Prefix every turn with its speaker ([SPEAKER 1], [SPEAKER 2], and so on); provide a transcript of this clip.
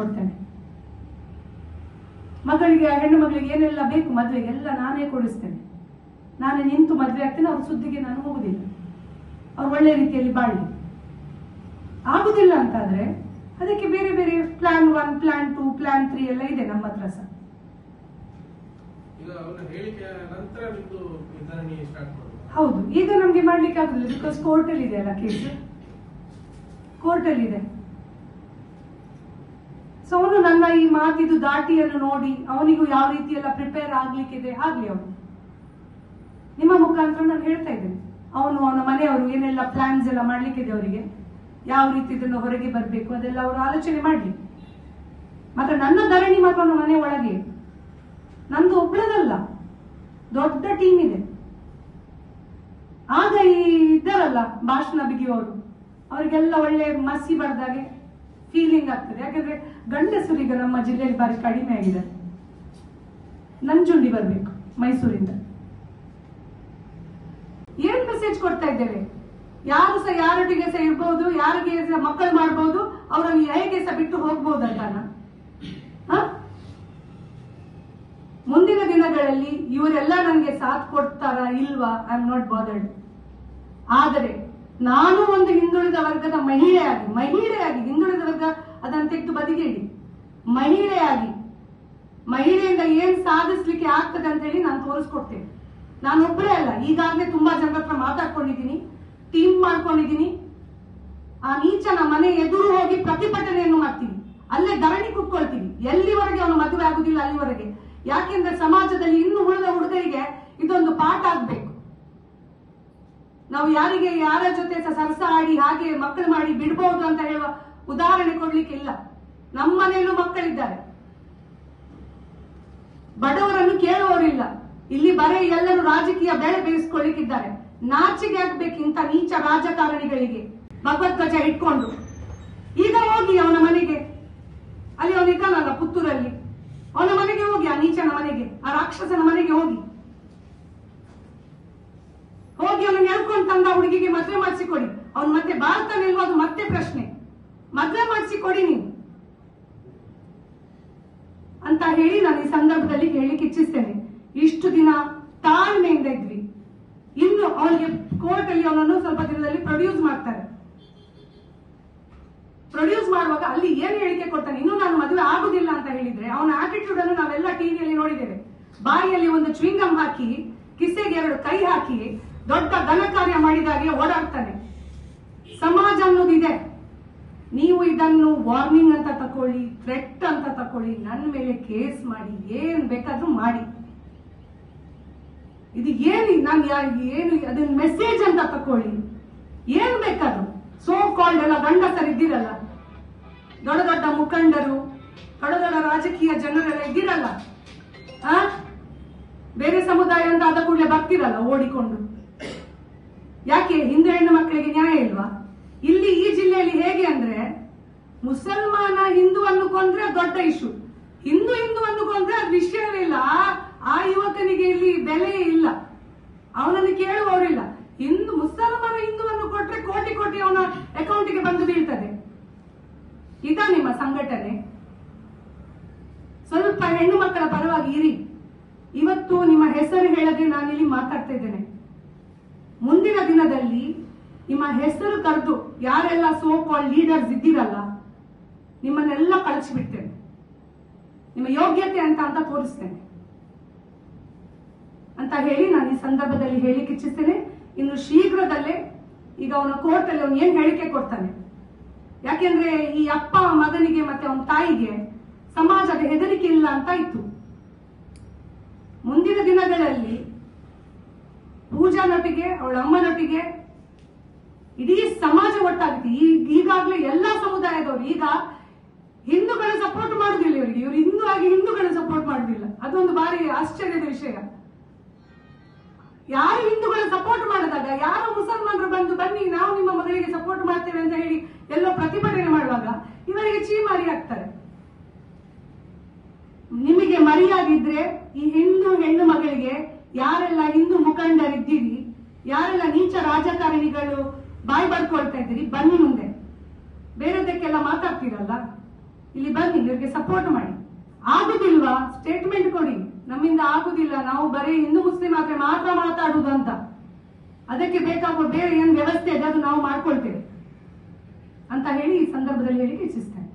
[SPEAKER 1] ನೋಡ್ತೇನೆ. ಮಗಳಿಗೆ ಹೆಣ್ಣು ಮಗಳಿಗೆ ಏನೆಲ್ಲ ಬೇಕು ಮದುವೆಗೆ ಎಲ್ಲ ನಾನೇ ಕೊಡಿಸ್ತೇನೆ. ನಾನೇ ನಿಂತು ಮದುವೆ ಆಗ್ತೇನೆ ಅವ್ರ ಸುದ್ದಿಗೆ ನಾನು ಹೋಗುದಿಲ್ಲ. ಅವ್ರು ಒಳ್ಳೆ ರೀತಿಯಲ್ಲಿ ಬಾಳಿ. ಆಗುದಿಲ್ಲ ಅಂತಾದ್ರೆ ಅದಕ್ಕೆ ಬೇರೆ ಬೇರೆ plan one plan two plan three ಎಲ್ಲ ಇದೆ ನಮ್ಮ ಹತ್ರ ಸಹ. ಹೌದು ಈಗ ನಮ್ಗೆ ಮಾಡ್ಲಿಕ್ಕೆ ಆಗುದಿಲ್ಲ ಬಿಕಾಸ್ ಕೋರ್ಟಲ್ಲಿ ಇದೆ ಅಲ್ಲ ಕೇಸ್ ಕೋರ್ಟಲ್ಲಿ ಇದೆ. ಸೊ ಅವನು ನನ್ನ ಈ ಮಾತಿದು ದಾಟಿಯನ್ನು ನೋಡಿ ಅವನಿಗೂ ಯಾವ ರೀತಿ ಎಲ್ಲ ಪ್ರಿಪೇರ್ ಆಗ್ಲಿಕ್ಕಿದೆ ಆಗ್ಲಿ ಅವನು. ನಿಮ್ಮ ಮುಖಾಂತರ ನಾನು ಹೇಳ್ತಾ ಇದ್ದೇನೆ. ಅವನು ಅವನ ಮನೆಯವರು ಏನೆಲ್ಲ ಪ್ಲಾನ್ಸ್ ಎಲ್ಲ ಮಾಡ್ಲಿಕ್ಕಿದೆ ಅವರಿಗೆ, ಯಾವ ರೀತಿ ಇದನ್ನು ಹೊರಗೆ ಬರಬೇಕು ಅದೆಲ್ಲ ಅವರು ಆಲೋಚನೆ ಮಾಡ್ಲಿ. ಮಾತ್ರ ನನ್ನ ಧರಣಿ ಮಾತ್ರ ಅವನ ಮನೆ ಒಳಗೆ. ನಂದು ಒಬ್ಬಳದಲ್ಲ ದೊಡ್ಡ ಟೀಮ್ ಇದೆ. ಆಗ ಈ ಇದ್ದಾರಲ್ಲ ಭಾಷಣ ಬಿಗಿಯೋರು ಅವರಿಗೆಲ್ಲ ಒಳ್ಳೆ ಮಸಿ ಬಡ್ದಾಗೆ ಫೀಲಿಂಗ್ ಆಗ್ತದೆ. ಯಾಕಂದ್ರೆ ಗಂಡಸರು ಈಗ ನಮ್ಮ ಜಿಲ್ಲೆಯಲ್ಲಿ ಬಾರಿ ಕಡಿಮೆ ಆಗಿದೆ. ನಂಜುಂಡಿ ಬರ್ಬೇಕು, ಮೈಸೂರಿಂದ. ಏನ್ ಮೆಸೇಜ್ ಕೊಡ್ತಾ ಇದ್ದೇವೆ? ಯಾರು ಸಹ ಯಾರೊಟ್ಟಿಗೆ ಸಹ ಇರ್ಬೋದು, ಯಾರಿಗೆ ಮಕ್ಕಳು ಮಾಡ್ಬೋದು ಅವರನ್ನು ಹೇಗೆ ಸಹ ಬಿಟ್ಟು ಹ? ಮುಂದಿನ ದಿನಗಳಲ್ಲಿ ಇವರೆಲ್ಲ ನನಗೆ ಸಾಥ್ ಕೊಡ್ತಾರ ಇಲ್ವಾ? ಐ ಆಮ್ ನಾಟ್ ಬಾದರ್ಡ್ ಆದರೆ ನಾನು ಒಂದು ಹಿಂದುಳಿದ ವರ್ಗದ ಮಹಿಳೆಯಾಗಿ ಮಹಿಳೆಯಾಗಿ ಹಿಂದುಳಿದ ವರ್ಗ, ಅದನ್ನು ತೆಗೆದು ಬದಿಗೆ ಇಡಿ ಮಹಿಳೆಯಾಗಿ, ಮಹಿಳೆಯಿಂದ ಏನ್ ಸಾಧಿಸ್ಲಿಕ್ಕೆ ಆಗ್ತದೆ ಅಂತ ಹೇಳಿ ನಾನು ತೋರಿಸ್ಕೊಡ್ತೇನೆ. ನಾನು ಒಬ್ಬರೇ ಅಲ್ಲ, ಈಗಾಗಲೇ ತುಂಬಾ ಜನರ ಹತ್ರ ಮಾತಾಡ್ಕೊಂಡಿದ್ದೀನಿ ಟೀಮ್ ಮಾಡ್ಕೊಂಡಿದ್ದೀನಿ. ಆ ನೀಚನ ಮನೆ ಎದುರು ಹೋಗಿ ಪ್ರತಿಭಟನೆಯನ್ನು ಮಾಡ್ತೀನಿ. ಅಲ್ಲೇ ಧರಣಿ ಕುತ್ಕೊಳ್ತೀವಿ ಎಲ್ಲಿವರೆಗೆ ಅವನು ಮದುವೆ ಆಗುದಿಲ್ಲ ಅಲ್ಲಿವರೆಗೆ. ಯಾಕೆಂದ್ರೆ ಸಮಾಜದಲ್ಲಿ ಇನ್ನು ಉಳಿದ ಹುಡುಗರಿಗೆ ಇದೊಂದು ಪಾಠ ಆಗ್ಬೇಕು. ನಾವು ಯಾರಿಗೆ ಯಾರ ಜೊತೆ ಸರಸ ಆಡಿ ಹಾಗೆ ಮಕ್ಕಳು ಮಾಡಿ ಬಿಡಬಹುದು ಅಂತ ಹೇಳುವ ಉದಾಹರಣೆ ಕೊಡ್ಲಿಕ್ಕೆ ಇಲ್ಲ ನಮ್ಮ ಮನೆಯಲ್ಲೂ ಮಕ್ಕಳಿದ್ದಾರೆ. ಬಡವರನ್ನು ಕೇಳುವವರಿಲ್ಲ. ಇಲ್ಲಿ ಬರೀ ಎಲ್ಲರೂ ರಾಜಕೀಯ ಬೆಳೆ ಬೇಯಿಸ್ಕೊಳ್ಳಿಕ್ಕಿದ್ದಾರೆ ನಾಚಿಗೆ ಇಂತ ನೀಚ ರಾಜಕಾರಣಿಗಳಿಗೆ ಭಗವದ್ಗಜ ಇಟ್ಕೊಂಡು. ಈಗ ಹೋಗಿ ಅವನ ಮನೆಗೆ. ಅಲ್ಲಿ ಅವನಿದ್ದಾನಲ್ಲ ಪುತ್ತೂರಲ್ಲಿ. ಅವನ ಮನೆಗೆ ಹೋಗಿ, ಆ ನೀಚನ ಮನೆಗೆ, ಆ ರಾಕ್ಷಸನ ಮನೆಗೆ ಹೋಗಿ ಅವನು ಎಳ್ಕೊಂಡು ತಂದ ಹುಡುಗಿಗೆ ಮದುವೆ ಮಾಡಿಸಿಕೊಡಿ. ಅವ್ನು ಮತ್ತೆ ಬಾರ್ತಾನೆ ಅದು ಮತ್ತೆ ಪ್ರಶ್ನೆ. ಮದುವೆ ಮಾಡಿಸಿಕೊಡಿ ನೀವು ಅಂತ ಹೇಳಿ ನಾನು ಈ ಸಂದರ್ಭದಲ್ಲಿ ಹೇಳಿಕ್ಕೆ ಇಚ್ಛಿಸ್ತೇನೆ. ಇಷ್ಟು ದಿನ ತಾಳ್ಮೆಯಿಂದ ಇದ್ವಿ. ಇನ್ನು ಅವನಿಗೆ ಕೋರ್ಟ್ ಅಲ್ಲಿ ಅವನನ್ನು ಸ್ವಲ್ಪ ದಿನದಲ್ಲಿ ಪ್ರೊಡ್ಯೂಸ್ ಮಾಡ್ತಾರೆ. ಪ್ರೊಡ್ಯೂಸ್ ಮಾಡುವಾಗ ಅಲ್ಲಿ ಏನ್ ಹೇಳಿಕೆ ಕೊಡ್ತಾನೆ? ಇನ್ನು ನಾನು ಮದುವೆ ಆಗುದಿಲ್ಲ ಅಂತ ಹೇಳಿದ್ರೆ ಅವನ ಆಟಿಟ್ಯೂಡ್ ಅನ್ನು ನಾವೆಲ್ಲ ಟಿವಿಯಲ್ಲಿ ನೋಡಿದ್ದೇವೆ. ಬಾಯಿಯಲ್ಲಿ ಒಂದು ಚ್ವಿಂಗಮ್ ಹಾಕಿ, ಕಿಸೆಗೆ ಎರಡು ಕೈ ಹಾಕಿ ದೊಡ್ಡ ಘನ ಕಾರ್ಯ ಮಾಡಿದಾಗೆ ಓಡಾಡ್ತಾನೆ. ಸಮಾಜ ಅನ್ನೋದಿದೆ ನೀವು ಇದನ್ನು ವಾರ್ನಿಂಗ್ ಅಂತ ತಕೊಳ್ಳಿ, ಥ್ರೆಟ್ ಅಂತ ತಕೊಳ್ಳಿ ನನ್ನ ಮೇಲೆ ಕೇಸ್ ಮಾಡಿ, ಏನ್ ಬೇಕಾದ್ರೂ ಮಾಡಿ. ಇದು ಏನು ನಾನು ಏನು ಅದನ್ನ ಮೆಸೇಜ್ ಅಂತ ತಕೊಳ್ಳಿ. ಏನ್ ಬೇಕಾದ್ರು. ಸೋ ಕಾಲ್ಡ್ ಎಲ್ಲ ಗಂಡಸರಿದ್ದೀರಲ್ಲ ದೊಡ್ಡ ದೊಡ್ಡ ಮುಖಂಡರು, ದೊಡ್ಡ ದೊಡ್ಡ ರಾಜಕೀಯ ಜನರೆಲ್ಲ ಇದ್ದೀರಲ್ಲ. ಬೇರೆ ಸಮುದಾಯ ಅಂತ ಆದ ಕೂಡಲೇ ಬರ್ತಿರಲ್ಲ ಓಡಿಕೊಂಡು. ಯಾಕೆ ಹಿಂದೂ ಹೆಣ್ಣು ಮಕ್ಕಳಿಗೆ ನ್ಯಾಯ ಇಲ್ವಾ? ಇಲ್ಲಿ ಈ ಜಿಲ್ಲೆಯಲ್ಲಿ ಹೇಗೆ ಅಂದ್ರೆ, ಮುಸಲ್ಮಾನ ಹಿಂದುವನ್ನು ಕೊಂದ್ರೆ ದೊಡ್ಡ ಇಶ್ಯೂ ಹಿಂದೂ ಹಿಂದುವನ್ನು ಕೊಂದ್ರೆ ಅದು ವಿಷಯವೇ ಇಲ್ಲ. ಆ- ಯುವಕನಿಗೆ ಇಲ್ಲಿ ಬೆಲೆ ಇಲ್ಲ. ಅವನನ್ನು ಕೇಳುವವರಿಲ್ಲ. ಹಿಂದೂ, ಮುಸಲ್ಮಾನ ಹಿಂದುವನ್ನು ಕೊಟ್ರೆ ಕೋಟಿ ಕೋಟಿ ಅವನ ಅಕೌಂಟಿಗೆ ಬಂದು ಬೀಳ್ತದೆ. ಇದಾ ನಿಮ್ಮ ಸಂಘಟನೆ? ಸ್ವಲ್ಪ ಹೆಣ್ಣು ಮಕ್ಕಳ ಪರವಾಗಿ ಇರಿ. ಇವತ್ತು ನಿಮ್ಮ ಹೆಸರು ಹೇಳದೆ ನಾನಿಲ್ಲಿ ಮಾತಾಡ್ತಾ ಇದ್ದೇನೆ. ಮುಂದಿನ ದಿನದಲ್ಲಿ ನಿಮ್ಮ ಹೆಸರು ಕರೆದು ಯಾರೆಲ್ಲ ಸೋ ಕಾಲ್ ಲೀಡರ್ಸ್ ಇದ್ದೀರಲ್ಲ, ನಿಮ್ಮನ್ನೆಲ್ಲ ಕಳಿಸ್ಬಿಡ್ತೇನೆ. ನಿಮ್ಮ ಯೋಗ್ಯತೆ ಅಂತ ಅಂತ ತೋರಿಸ್ತೇನೆ. ಅಂತ ಹೇಳಿ ನಾನು ಈ ಸಂದರ್ಭದಲ್ಲಿ ಹೇಳಿಕ್ಕೆ ಇಚ್ಛಿಸ್ತೇನೆ ಇನ್ನು ಶೀಘ್ರದಲ್ಲೇ ಈಗ ಅವನ ಕೋರ್ಟ್ ಅಲ್ಲಿ ಅವನು ಏನ್ ಹೇಳಿಕೆ ಕೊಡ್ತಾನೆ? ಯಾಕೆಂದ್ರೆ ಈ ಅಪ್ಪ ಮಗನಿಗೆ ಮತ್ತೆ ಅವನ ತಾಯಿಗೆ ಸಮಾಜದ ಹೆದರಿಕೆ ಇಲ್ಲ ಅಂತ ಇತ್ತು. ಮುಂದಿನ ಪೂಜಾನೊಟ್ಟಿಗೆ ಅವಳ ಅಮ್ಮನೊಟ್ಟಿಗೆ. ಇಡೀ ಸಮಾಜ ಒಟ್ಟಾಗುತ್ತೆ. ಈ ಈಗಾಗಲೇ ಎಲ್ಲಾ ಸಮುದಾಯದವರು ಈಗ ಹಿಂದೂಗಳು ಸಪೋರ್ಟ್ ಮಾಡುದಿಲ್ಲ ಇವರಿಗೆ. ಇವರು ಹಿಂದೂ ಆಗಿ ಹಿಂದೂಗಳ ಸಪೋರ್ಟ್ ಮಾಡುದಿಲ್ಲ. ಅದೊಂದು ಬಾರಿ ಆಶ್ಚರ್ಯದ ವಿಷಯ. ಯಾರು ಹಿಂದೂಗಳ ಸಪೋರ್ಟ್ ಮಾಡಿದಾಗ, ಯಾರು ಮುಸಲ್ಮಾನರು ಬಂದು, ಬನ್ನಿ, ನಾವು ನಿಮ್ಮ ಮಗಳಿಗೆ ಸಪೋರ್ಟ್ ಮಾಡ್ತೇವೆ ಅಂತ ಹೇಳಿ ಎಲ್ಲೋ ಪ್ರತಿಭಟನೆ ಮಾಡುವಾಗ ಇವರಿಗೆ ಚೀಮಾರಿ ಆಗ್ತಾರೆ ನಿಮಗೆ ಮರಿಯಾಗಿದ್ರೆ ಈ ಹಿಂದೂ ಹೆಣ್ಣು ಮಗಳಿಗೆ ಯಾರೆಲ್ಲ ಹಿಂದೂ ಮುಖಂಡರಿದ್ದೀರಿ ಯಾರೆಲ್ಲ ನೀಚ ರಾಜಕಾರಣಿಗಳು ಬಾಯಿ ಬರ್ಕೊಳ್ತಾ ಇದ್ದೀರಿ, ಬನ್ನಿ ಮುಂದೆ. ಬೇರೆದಕ್ಕೆಲ್ಲ ಮಾತಾಡ್ತೀರಲ್ಲ? ಇಲ್ಲಿ ಬನ್ನಿ, ಇವರಿಗೆ ಸಪೋರ್ಟ್ ಮಾಡಿ. ಆಗುದಿಲ್ವಾ? ಸ್ಟೇಟ್ಮೆಂಟ್ ಕೊಡಿ. ನಮ್ಮಿಂದ ಆಗುದಿಲ್ಲ, ನಾವು ಬರೀ ಹಿಂದೂ ಮುಸ್ಲಿಂ ಆದ್ರೆ ಮಾತ್ರ ಮಾತಾಡುದು ಅಂತ ಅದಕ್ಕೆ ಬೇಕಾಗುವ ಬೇರೆ ಏನ್ ವ್ಯವಸ್ಥೆ ಇದೆ, ಅದು ನಾವು ಮಾಡ್ಕೊಳ್ತೇವೆ. ಅಂತ ಹೇಳಿ ಈ ಸಂದರ್ಭದಲ್ಲಿ ಹೇಳಿ ಇಚ್ಛಿಸ್ತೇನೆ.